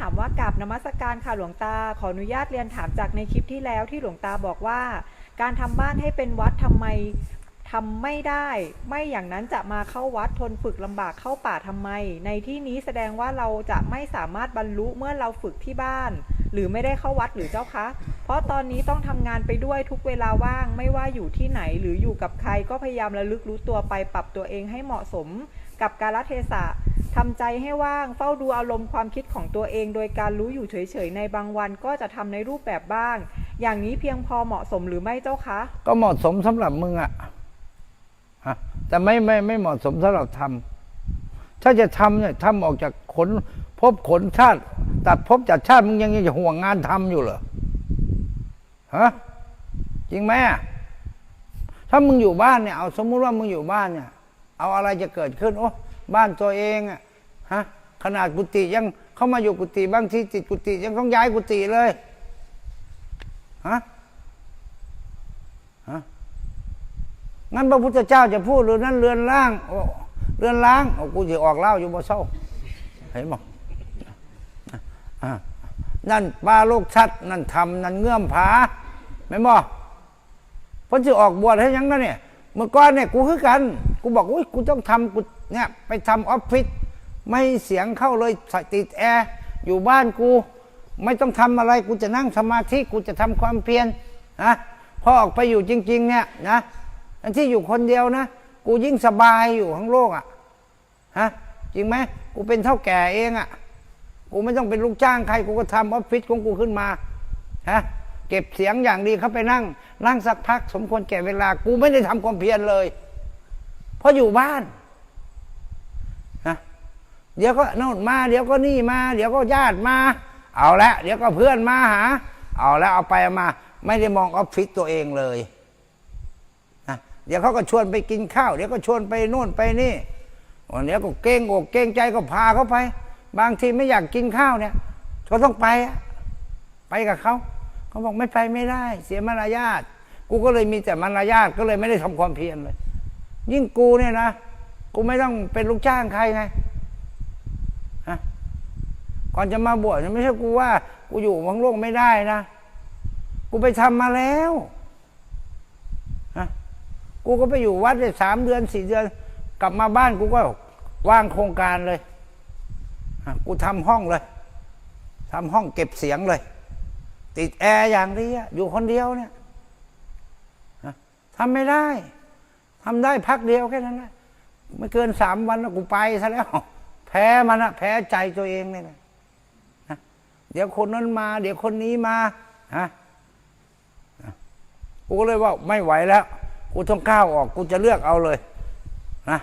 ถามว่ากับนมัสการค่ะหลวงตา ขออนุญาตเรียนถามจากในคลิปที่แล้วที่หลวงตาบอกว่า การทำบ้านให้เป็นวัดทำไมทำไม่ได้ ไม่อย่างนั้นจะมาเข้าวัดทนฝึกลำบากเข้าป่าทำไม ในที่นี้แสดงว่าเราจะไม่สามารถบรรลุเมื่อเราฝึกที่บ้าน หรือไม่ได้เข้าวัดหรือเจ้าคะ เพราะตอนนี้ต้องทำงานไปด้วยทุกเวลาว่าง ไม่ว่าอยู่ที่ไหนหรืออยู่กับใครก็พยายามระลึกรู้ตัวไปปรับตัวเองให้เหมาะสม กับกาลเทศะทำใจให้ว่างเฝ้าดูอารมณ์ความคิดของตัวเอง โดยการรู้อยู่เฉยๆในบางวันก็จะทำในรูปแบบบ้าง อย่างนี้เพียงพอเหมาะสมหรือไม่เจ้าคะ ก็เหมาะสมสำหรับมึงอะฮะแต่ไม่ไม่ไม่เหมาะสมสำหรับทำถ้าจะทำเนี่ยทำออกจากขนภพขนชาติตัดภพจากชาติมึงยังจะห่วงงานทำอยู่เหรอฮะจริงไหมอะถ้ามึงอยู่บ้านเนี่ยเอาสมมุติว่ามึงอยู่บ้านเนี่ย เอาอะไรจะเกิดขึ้น โอ้บ้านตัวเองอะฮะขนาดกุฏิยังเข้ามาอยู่กุฏิบางทีติดกุฏิยังต้องย้ายกุฏิเลยฮะฮะงั้นพระพุทธเจ้าจะพูดหรือนั่นเรือนล่างโอ้เรือนล้างโอ้กูจะออกเล่าอยู่บ่เศร้าเห็นบอกนั่นปลาโลกชัด นั่นทำนั่นเงื่อมผาไม่บอกพราะจะออกบวชให้ยังนั่นเนี่ยเมื่อก่อนเนี่ยกูคือกัน กูบอกอุ้ยกูต้องทำกูเนี่ยไปทำออฟฟิศไม่เสียงเข้าเลยใส่ติดแอร์อยู่บ้านกู ไม่ต้องทำอะไรกูจะนั่งสมาธิกูจะทำความเพียรนะพอออกไปอยู่จริง ๆ เนี่ยนะอันที่อยู่คนเดียวนะ กูยิ่งสบายอยู่ทั้งโลกอะ่ะฮะจริงไหมกูเป็นเท่าแก่เองอะ่ะกูไม่ต้องเป็นลูกจ้างใครกูก็ทำออฟฟิศของกูขึ้นมาฮะเก็บเสียงอย่างดีเข้าไปนั่ง นั่งสักพัก สมควรแก่เวลา กูไม่ได้ทำความเพียรเลย เพราะอยู่บ้านนะเดี๋ยวก็โน่นมา เดี๋ยวก็นี่มา เดี๋ยวก็ญาติมา เอาละ เดี๋ยวก็เพื่อนมาหา เอาแล้วเอาไปมา ไม่ได้มองออฟฟิศตัวเองเลยนะเดี๋ยวเขาก็ชวนไปกินข้าว เดี๋ยวก็ชวนไปโน่นไปนี่วันเดี๋ยวก็เก่งอกเก่งใจก็พาเขาไป บางทีไม่อยากกินข้าวเนี่ยก็ต้องไปไปกับเขาเขาบอกไม่ไปไม่ได้ เสียมารยาทกูก็เลยมีแต่มารยาทก็เลยไม่ได้ทำความเพียรเลย ยิ่งกูเนี่ยนะ กูไม่ต้องเป็นลูกจ้างใครไงฮะก่อนจะมาบวชไม่ใช่กูว่า กูอยู่วังโลกไม่ได้นะ กูไปทำมาแล้วฮะกูก็ไปอยู่วัดได้สามเดือนสี่เดือน กลับมาบ้านกูก็วางโครงการเลยกูทำห้องเลยทำห้องเก็บเสียงเลย ติดแอร์อย่างดีอะอยู่คนเดียวเนี่ยทำไม่ได้ ทำได้พักเดียวแค่นั้นแหละไม่เกินสามวันแล้วกูไปซะแล้ว แพ้มันอะแพ้ใจตัวเองเนี่ยนะเดี๋ยวคนนั้นมา เดี๋ยวคนนี้มาฮะกูก็เลยว่าไม่ไหวแล้ว กูต้องก้าวออก กูจะเลือกเอาเลยนะ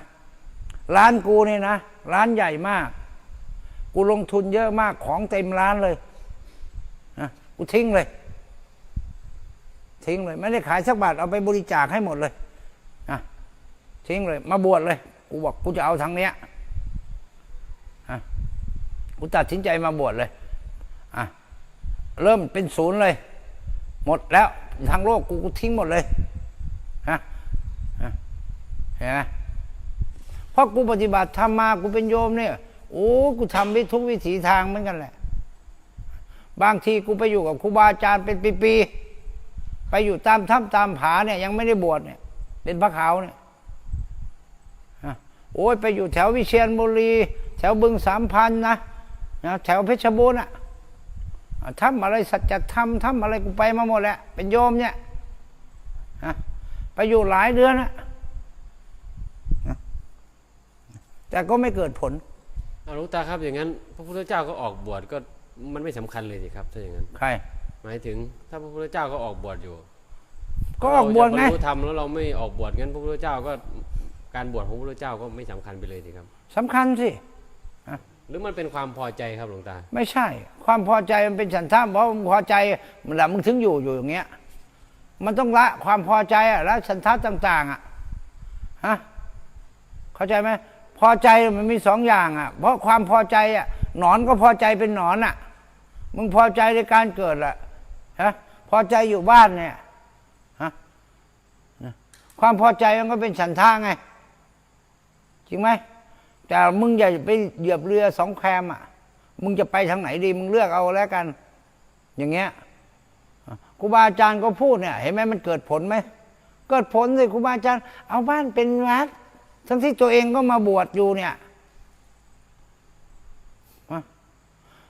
ร้านกูนี่นะร้านใหญ่มาก กูลงทุนเยอะมากของเต็มร้านเลยนะกูทิ้งเลย ทิ้งเลย ไม่ได้ขายสักบาทเอาไปบริจาคให้หมดเลย ทิ้งเลย มาบวชเลย กูบอกกูจะเอาทางเนี้ยนะกูตัดสินใจมาบวชเลยอะเริ่มเป็นศูนย์เลย หมดแล้วทางโลกกูกูทิ้งหมดเลยฮะฮะเห็นไหมเพราะกูปฏิบัติทำมากูเป็นโยมเนี่ยโอ้กูทำวิทุกวิถีทางเหมือนกันแหละ บางทีกูไปอยู่กับครูบาอาจารย์เป็นปีๆไปอยู่ตามถ้ำตามผาเนี่ยยังไม่ได้บวชเนี่ย เป็นพระขาวเนี่ย โอ้ยไปอยู่แถววิเชียรบุรี แถวบึงสามพันนะนะแถวเพชรบูรณ์อะทำอะไรสัจธรรมทำอะไรกูไปมาหมดแล้วเป็นโยมเนี่ยฮะไปอยู่หลายเดือนนะนะแต่ก็ไม่เกิดผลเอาหลวงตาครับอย่างนั้น พระพุทธเจ้าก็ออกบวชก็มันไม่สำคัญเลยสิครับถ้าอย่างนั้นใครหมายถึงถ้าพระพุทธเจ้าก็ออกบวชอยู่ ก็ออกบวชไงเราจะรรลุธรรมแล้วเราไม่ออกบวชงั้นพระพุทธเจ้าก็ การบวชของพระพุทธเจ้าก็ไม่สำคัญไปเลยสิครับสำคัญสิหรือมันเป็นความพอใจครับหลวงตา ไม่ใช่ ความพอใจมันเป็นฉันท่ามเพราะมึงพอใจมันแหละมึงถึงอยู่อยู่อย่างเงี้ย มันต้องละความพอใจอะละฉันทะต่าง ๆอะฮะเข้าใจไหมพอใจมันมีสองอย่างอะเพราะความพอใจอะหนอนก็พอใจเป็นหนอนอะมึงพอใจในการเกิดแหละฮะพอใจอยู่บ้านเนี่ยฮะความพอใจมันก็เป็นฉันท่าไงจ ริงไหมแต่มึงอย่าไปเหยียบเรือสองแคมอะ มึงจะไปทางไหนดี มึงเลือกเอาแล้วกัน อย่างเงี้ยครูบาอาจารย์ก็พูดเนี่ย เห็นไหมมันเกิดผลไหมเกิดผลสิครูบาอาจารย์ เอาบ้านเป็นวัดทั้งที่ตัวเองก็มาบวชอยู่เนี่ย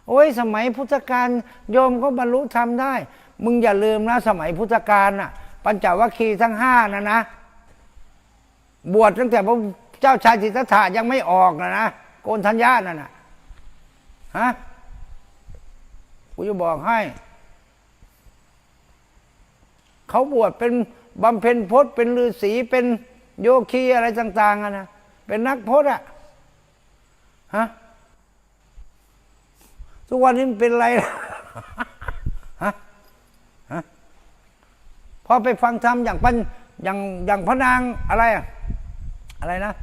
โอ้ยสมัยพุทธกาลโยมก็บรรลุธรรมได้ มึงอย่าลืมนะสมัยพุทธกาลน่ะ ปัญจวัคคีย์ทั้งห้านะนะ บวชตั้งแต่พระ เจ้าชายสิทธัตถะยังไม่ออกนะนะโกนทัญญานั่นนะฮะกูจะบอกให้ เขาบวชเป็นบำเพ็ญพจน์เป็นฤาษีเป็นโยคีอะไรต่างๆอะนะเป็นนักพจน์อะฮะทุกวันนี้มันเป็นอะไรล่ะฮะฮะพอไปฟังธรรมอย่างปันอย่างอย่างพระนางอะไรอะอะไรนะ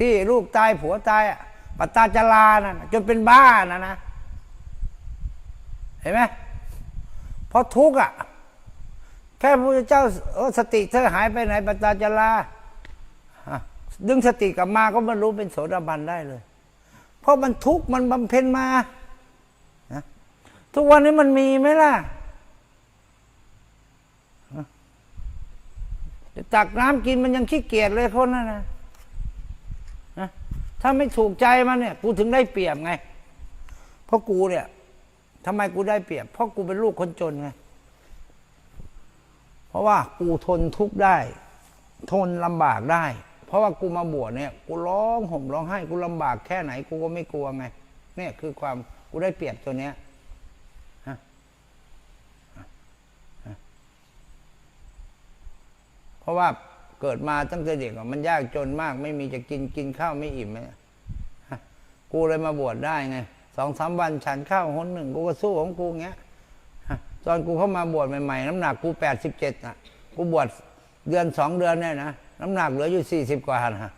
ที่ลูกตายผัวตายอะปัตตาจารานะจนเป็นบ้านะนะเห็นไหมเพราะทุกข์อะ แค่พระเจ้าสติเธอหายไปไหนปัตตาจาราดึงสติกลับมาก็บรรลุเป็นโสดาบันได้เลย เพราะมันทุกข์มันบำเพ็ญมาทุกวันนี้มันมีไหมล่ะนะจะตักน้ำกินมันยังขี้เกียจเลยคนนั้นนะ นะถ้าไม่ถูกใจมันเนี่ย กูถึงได้เปรียบไง เพราะกูเนี่ยทำไมกูได้เปรียบ เพราะกูเป็นลูกคนจนไง เพราะว่ากูทนทุกข์ได้ ทนลำบากได้ เพราะว่ากูมาบวชเนี่ย กูร้องห่มร้องไห้ กูลำบากแค่ไหน กูก็ไม่กลัวไง เนี่ยคือความกูได้เปรียบตัวเนี้ยเพราะว่า เกิดมาตั้งแต่เด็กมันยากจนมาก ไม่มีจะกินกินข้าวไม่อิ่มเลยกูเลยมาบวชได้ไงสองสามวันฉันข้าวหนหนึ่งกูก็สู้ของกูเงี้ยตอนกูเข้ามาบวชใหม่ๆน้ำหนักกูแปดสิบเจ็ดอะกูบวชเดือนสองเดือนเนี่ยนะน้ำหนักเหลืออยู่สี่สิบกว่านะ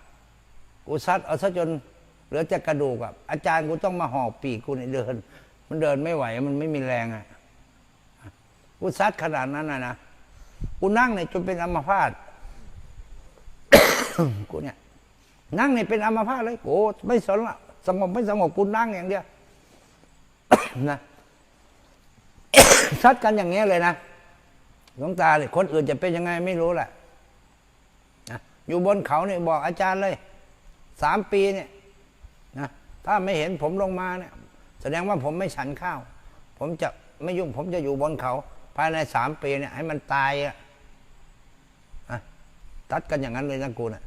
กูซัดเอาซะจนเหลือแต่กระดูกอะอาจารย์กูต้องมาห่อปีกกูเนี่ยเดิน มันเดินไม่ไหวมันไม่มีแรงอะกูซัดขนาดนั้นนะนะกูนั่งเนี่ยจนเป็นอัมพาต กูเนี่ยนั่งเนี่ยเป็นอัมพาตเลยกูไม่สนละสงบไม่สงบกูนั่งอย่างเดียวนะซัดกันอย่างเงี้ยเลยนะหลวงตาเลยคนอื่นจะเป็นยังไงไม่รู้แหละนะอยู่บนเขาเนี่ยบอกอาจารย์เลยสามปีเนี่ยนะถ้าไม่เห็นผมลงมาเนี่ย แสดงว่าผมไม่ฉันข้าว ผมจะไม่ยุ่งผมจะอยู่บนเขา ภายในสามปีเนี่ย ให้มันตายอะ ทัดกันอย่างนั้นเลยนะกูนะ